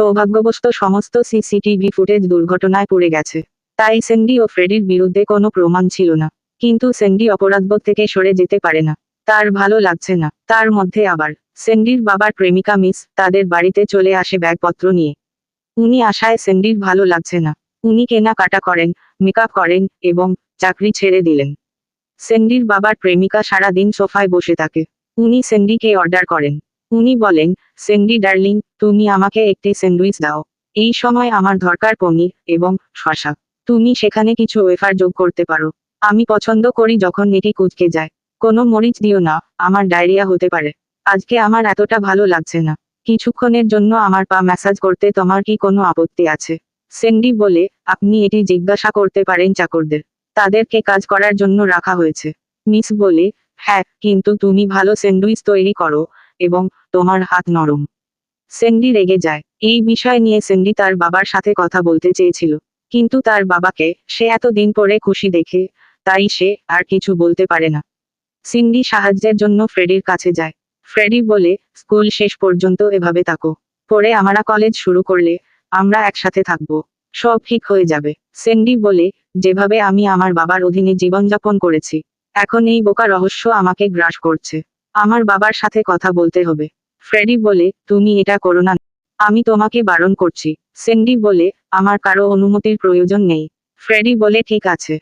সৌভাগ্যবশত সমস্ত CCTV footage দুর্ঘটনায় পড়ে গেছে। তাই সেন্ডি ও ফ্রেডির বিরুদ্ধে কোনো প্রমাণ ছিল না। কিন্তু সেন্ডি অপরাধবোধ থেকে সরে যেতে পারে না। তার ভালো লাগছে না। তার মধ্যে আবার সেন্ডির বাবার প্রেমিকা মিস তাদের বাড়িতে চলে আসে ব্যাগপত্র নিয়ে। উনি আশায় সেন্ডির ভালো লাগছে না। উনি কেনাকাটা করেন, মেকআপ করেন এবং চাকরি ছেড়ে দিলেন। সেন্ডির বাবার প্রেমিকা সারা দিন সোফায় বসে থাকে। উনি সেন্ডিকে অর্ডার করেন। উনি বলেন, সেন্ডি ডার্লিং তুমি আমাকে একটি স্যান্ডউইচ দাও। এই সময় আমার দরকার পনির এবং শশা তুমি সেখানে কিছু ওয়েফার যোগ করতে পারো। আমি পছন্দ করি যখন এটি কুচকে যায়। কোনো মরিচ দিও না, আমার ডায়রিয়া হতে পারে। আজকে আমার এতটা ভালো লাগছে না। কিছুক্ষণের জন্য আমার পা ম্যাসাজ করতে তোমার কি কোনো আপত্তি আছে? সেন্ডি বলে, আপনি এটি জিজ্ঞাসা করতে পারেন চাকরদের। তাদেরকে কাজ করার জন্য রাখা হয়েছে। মিস বলে হ্যাঁ কিন্তু তুমি ভালো স্যান্ডউইচ তৈরি করো এবং তোমার হাত নরম। সেন্ডি রেগে যায়। এই বিষয় নিয়ে সেন্ডি তার বাবার সাথে কথা বলতে চেয়েছিল। কিন্তু তার বাবাকে সে এত দিন পরে খুশি দেখে, তাই সে আর কিছু বলতে পারে না। সিন্ডি সাহায্যের জন্য ফ্রেডির কাছে যায়। ফ্রেডি বলে, স্কুল শেষ পর্যন্ত এভাবে থাকো। পরে আমরা কলেজ শুরু করলে আমরা একসাথে থাকব। সব ঠিক হয়ে যাবে। সেন্ডি বলে, যেভাবে আমি আমার বাবার অধীনে জীবনযাপন করেছি, এখন এই বোকা রহস্য আমাকে গ্রাস করছে। আমার বাবার সাথে কথা বলতে হবে। ফ্রেডি বলে, তুমি এটা করো না। আমি তোমাকে বারণ করছি। সেন্ডি বলে, আমার কারও অনুমতির প্রয়োজন নেই। ফ্রেডি বলে, ঠিক আছে।